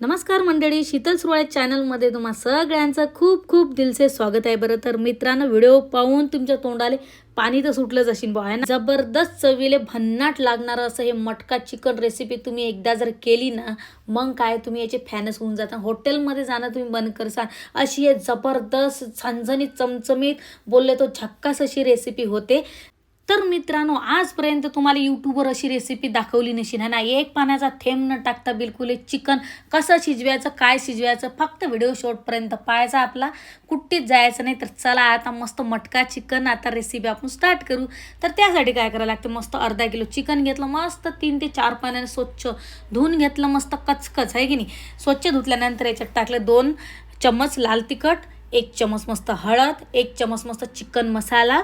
नमस्कार मंडळी शीतल सुरळे चॅनलमध्ये तुम्हा सगळ्यांचं खूप खूप दिलसे स्वागत आहे. बरं तर मित्रांनो व्हिडिओ पाहून तुमच्या तोंडाले पाणी तर सुटलंच असेल बा आहे ना? जबरदस्त चवीले भन्नाट लागणारं असं हे मटका चिकन रेसिपी तुम्ही एकदा जर केली ना मग काय तुम्ही याचे फॅनच होऊन जाता. हॉटेलमध्ये जाणं तुम्ही बंद करसाल अशी हे जबरदस्त झणझणीत चमचमीत बोलले तो झक्कास अशी रेसिपी होते. तर मित्रांनो आजपर्यंत तुम्हाला यूट्यूबवर अशी रेसिपी दाखवली नशी है ना एक पाण्याचा थेंब न टाकता बिलकुल एक चिकन कसं शिजवायचं काय शिजवायचं फक्त व्हिडिओ शॉर्टपर्यंत पाहायचा आपला. कुठेच जायचं नाही तर चला आता मस्त मटका चिकन आता रेसिपी आपण स्टार्ट करू. तर त्यासाठी काय करायला लागते मस्त अर्धा किलो चिकन घेतलं मस्त तीन ते चार पाण्याने स्वच्छ धुवून घेतलं मस्त कचकच आहे की नाही? स्वच्छ धुतल्यानंतर याच्यात टाकलं दोन चम्मच लाल तिखट एक चमच मस्त हळद एक चमच मस्त चिकन मसाला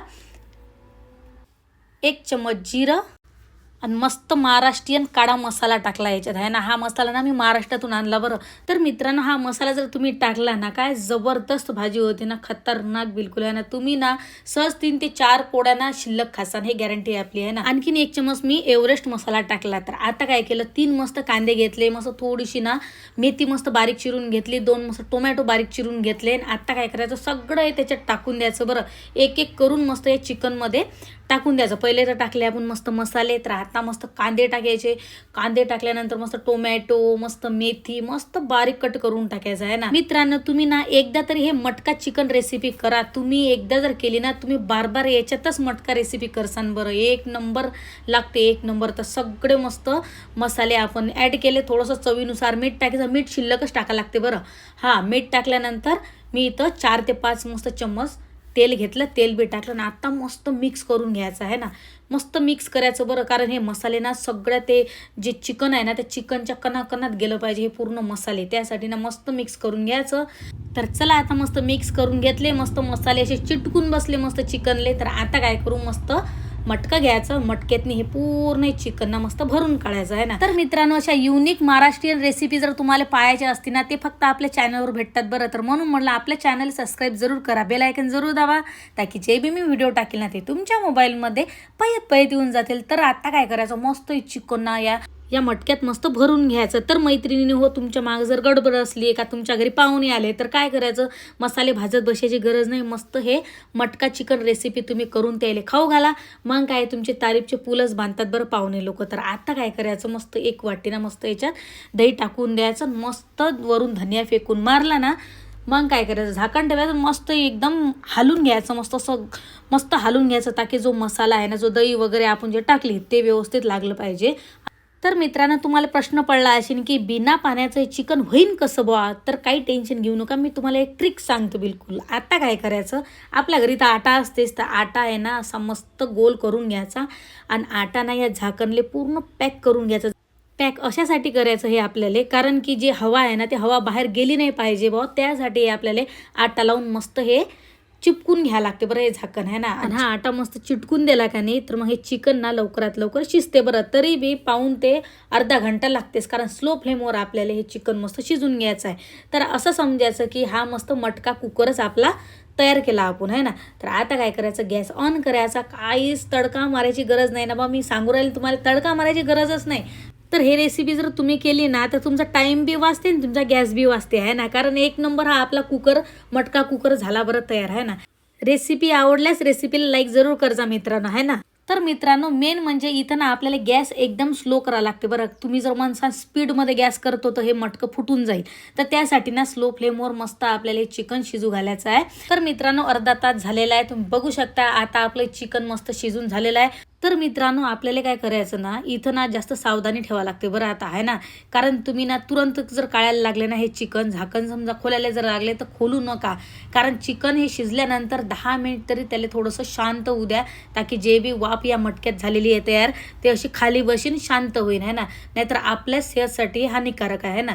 एक चम्मच जिरं आणि मस्त महाराष्ट्रीयन काळा मसाला टाकला याच्यात. आहे ना? हा मसाला ना मी महाराष्ट्रातून आणला बरं. तर मित्रांनो हा मसाला जर तुम्ही टाकला ना काय जबरदस्त भाजी होते ना खतरनाक बिलकुल. आहे ना? तुम्ही ना सहज तीन ते चार पोळ्या ना शिल्लक खासान. हे गॅरंटी आहे आपली. आहे ना? आणखीन एक चमच मी एव्हरेस्ट मसाला टाकला. तर आता काय केलं? तीन मस्त कांदे घेतले मस्त थोडीशी ना मेथी मस्त बारीक चिरून घेतली दोन मस्त टोमॅटो बारीक चिरून घेतले. आणि आता काय करायचं? सगळं हे त्याच्यात टाकून द्यायचं बरं. एक एक करून मस्त या चिकनमध्ये टाकून द्यायचं. पहिले तर टाकले आपण मस्त मसाले तर आता मस्त कांदे टाकायचे. कांदे टाकल्यानंतर मस्त टोमॅटो मस्त मेथी मस्त बारीक कट करून टाकायचं आहे ना? मित्रांनो तुम्ही ना एकदा तरी हे मटका चिकन रेसिपी करा. तुम्ही एकदा जर केली ना तुम्ही बार बार याच्यातच मटका रेसिपी करसान बरं. एक नंबर लागते एक नंबर. तर सगळे मस्त मसाले आपण ॲड केले. थोडंसं चवीनुसार मीठ टाकायचं. मीठ शिल्लकच टाकायला लागते बरं. हां मीठ टाकल्यानंतर मी इथं चार ते पाच मस्त चम्मच तेल घेतलं तेल बी टाकलं ना आता मस्त मिक्स करून घ्यायचं आहे ना. मस्त मिक्स करायचं बरं कारण हे मसाले ना सगळ्या ते जे चिकन आहे ना त्या चिकनच्या कणाकणात गेलं पाहिजे हे पूर्ण मसाले. त्यासाठी ना मस्त मिक्स करून घ्यायचं. तर चला आता मस्त मिक्स करून घेतले मस्त मसाले असे चिटकून बसले मस्त चिकनले. तर आता काय करू मस्त मटकं घ्यायचं मटक्यातनी हे पूर्ण चिकन मस्त भरून काढायचं आहे ना? तर मित्रांनो अशा युनिक महाराष्ट्रीयन रेसिपी जर तुम्हाला पाहायच्या असतील ना ते फक्त आपल्या चॅनलवर भेटतात बरं. तर म्हणून म्हटलं आपल्या चॅनल सबस्क्राईब जरूर करा बेल आयकन जरूर दावा ताकी जे बी मी व्हिडिओ टाकेल ना ते तुमच्या मोबाईलमध्ये पयत पयत येऊन जातील. तर आता काय करायचं? मस्त चिकन ना या या मटक्यात मस्त भरून घ्यायचं. तर मैत्रिणीने हो तुमच्या माग जर गडबड असली का तुमच्या घरी पाहुणे आले तर काय करायचं? मसाले भाजत बसायची गरज नाही. मस्त हे मटका चिकन रेसिपी तुम्ही करून त्याला खाऊ घाला. मग काय तुमचे तारीफचे पुलच बांधतात बरं पाहुणे लोक. तर आता काय करायचं? मस्त एक वाटीना मस्त याच्यात दही टाकून द्यायचं मस्त वरून धनिया फेकून मारला ना मग काय करायचं? झाकण ठेवायचं मस्त एकदम हालून घ्यायचं. मस्त असं मस्त हालून घ्यायचं ताकी जो मसाला आहे ना जो दही वगैरे आपण जे टाकली ते व्यवस्थित लागलं पाहिजे. तर मित्रांनो तुम्हाला प्रश्न पडला असेल की बिना पाण्याचं चिकन होईन कसं बुवा? तर काही टेन्शन घेऊ नका. मी तुम्हाला एक ट्रिक सांगतो बिलकुल. आता काय करायचं? आपल्या घरी तर आटा असतेच. तर आटा आहे ना असा मस्त गोल करून घ्यायचा. आणि आटा ना या झाकणले पूर्ण पॅक करून घ्यायचं. पॅक अशासाठी करायचं हे आपल्याला. कारण की जे हवा आहे ना ते हवा बाहेर गेली नाही पाहिजे बुवा. त्यासाठी हे आपल्याला आटा लावून मस्त हे चिपकून घ्या लागते बरं हे झाकण आहे ना? आणि हा आटा मस्त चिटकून दिला का नाही तर मग हे चिकन ना लवकरात लवकर शिजते बरं. तरी बी पाऊन ते अर्धा घंटा लागतेच कारण स्लो फ्लेमवर आपल्याला हे चिकन मस्त शिजून घ्यायचं आहे. तर असं समजायचं की हा मस्त मटका कुकरच आपला तयार केला आपण आहे ना? तर आता काय करायचं? गॅस ऑन करायचा. काहीच तडका मारायची गरज नाही ना बा मी सांगू राहिले तुम्हाला तडका मारायची गरजच नाही. तर हे रेसिपी जर तुम्ही केली ना तर तुमचा टाईम बी वाचते आणि तुमचा गॅस बी वाचते आहे ना? कारण एक नंबर हा आपला कुकर मटका कुकर झाला बरं तयार आहे ना? रेसिपी आवडल्यास रेसिपीला लाईक जरूर करजा मित्रांनो आहे ना? तर मित्रांनो मेन म्हणजे इथं ना आपल्याला गॅस एकदम स्लो करावं लागते बरं. तुम्ही जर मनसा स्पीडमध्ये गॅस करतो तर हे मटकं फुटून जाईल. तर त्यासाठी ना स्लो फ्लेमवर मस्त आपल्याला हे चिकन शिजू घालायचं आहे. तर मित्रांनो अर्धा तास झालेला आहे. तुम्ही बघू शकता आता आपलं चिकन मस्त शिजून झालेलं आहे. तर मित्रांनो आपल्याला काय करायचं ना इथं ना जास्त सावधानी ठेवा लागते बरं आता आहे ना? कारण तुम्ही ना तुरंत जर काळायला लागले ना हे चिकन झाकण समजा खोलायला जर लागले तर खोलू नका. कारण चिकन हे शिजल्यानंतर दहा मिनिट तरी त्याला थोडंसं शांत होऊ द्या ताकी जे बी वाफ या मटक्यात झालेली आहे तयार ते अशी खाली बसून शांत होईल आहे ना? नाहीतर आपल्या सेहतसाठी हानिकारक आहे ना?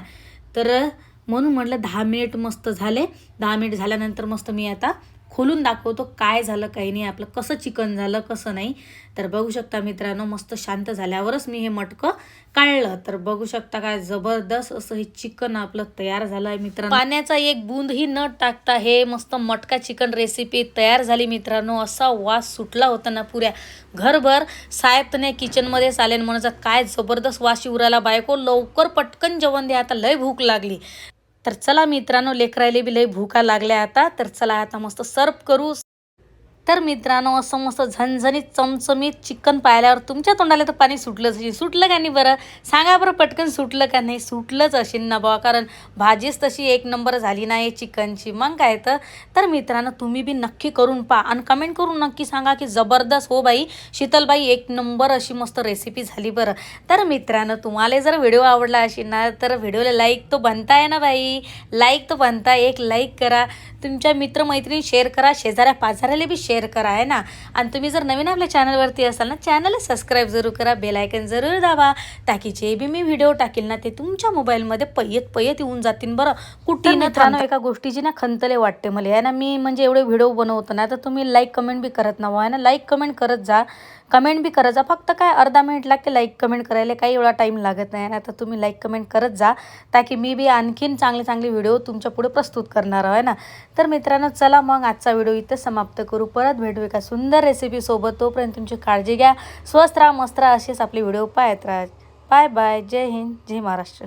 तर म्हणून म्हटलं दहा मिनिट मस्त झाले. दहा मिनिट झाल्यानंतर मस्त मी आता खोलून दाखवतो काय झालं काही नाही आपलं कसं चिकन झालं कसं नाही. तर बघू शकता मित्रांनो मस्त शांत झाल्यावरच मी हे मटकं काढलं. तर बघू शकता काय जबरदस्त असं हे चिकन आपलं तयार झालं आहे मित्रांनो. पाण्याचा एक बूंदही न टाकता हे मस्त मटका चिकन रेसिपी तयार झाली मित्रांनो. असा वास सुटला होता ना पुऱ्या. घरभर साहेबने किचनमध्येच चालेल म्हणायचं काय जबरदस्त वास उराला बायको लवकर पटकन जेवण द्या आता लय भूक लागली. तर चला मित्रांनो लेकरायले बी लई भूका लागल्या आता. तर चला आता मस्त सर्व करू. तर मित्रांनो असं मस्त झणझणीत चमचमीत चिकन पाहिल्यावर तुमच्या तोंडाला तर पाणी सुटलंच असेल. सुटलं का नाही बरं? सांगा बरं पटकन सुटलं का नाही? सुटलंच असेल ना बा कारण भाजीच तशी एक नंबर झाली नाही चिकनची. मग काय तर? मित्रांनो तुम्ही बी नक्की करून पहा आणि कमेंट करून नक्की सांगा की जबरदस्त हो बाई. शीतलबाई एक नंबर अशी मस्त रेसिपी झाली बरं. तर मित्रांनो तुम्हाला जर व्हिडिओ आवडला असेल ना तर व्हिडिओला लाईक तो बनताय ना बाई. लाईक तो बनता एक लाईक करा. तुमच्या मित्रमैत्रिणी शेअर करा. शेजाऱ्या पाजाऱ्याला बी शेअर करा आहे ना? आणि तुम्ही जर नवीन आपल्या चॅनलवरती असाल ना चॅनलला सबस्क्राईब जरूर करा बेलायकन जरूर दाबा ताकी जे बी मी व्हिडिओ टाकेल ना ते तुमच्या मोबाईलमध्ये पयत पयत येऊन जातील बरं. कुठे मित्रांनो एका गोष्टीची ना खंतले वाटते मला आहे ना? मी म्हणजे एवढे व्हिडिओ बनवतो ना तर तुम्ही लाईक कमेंट बी करत ना आहे ना? लाईक कमेंट करत जा. कमेंट बी करत जा. फक्त काय अर्धा मिनिट लागते लाईक कमेंट करायला काही एवढा टाईम लागत नाही ना? तर तुम्ही लाईक कमेंट करत जा ताकी मी बी आणखीन चांगले चांगले व्हिडिओ तुमच्यापुढे प्रस्तुत करणार आहे ना? तर मित्रांनो चला मग आजचा व्हिडिओ इथं समाप्त करू. परत भेटू एका सुंदर रेसिपीसोबत तोपर्यंत तुमची काळजी घ्या. स्वस्त राहा मस्त राहा. असेच आपले व्हिडिओ पाहत राहा. बाय बाय जय हिंद. जय महाराष्ट्र.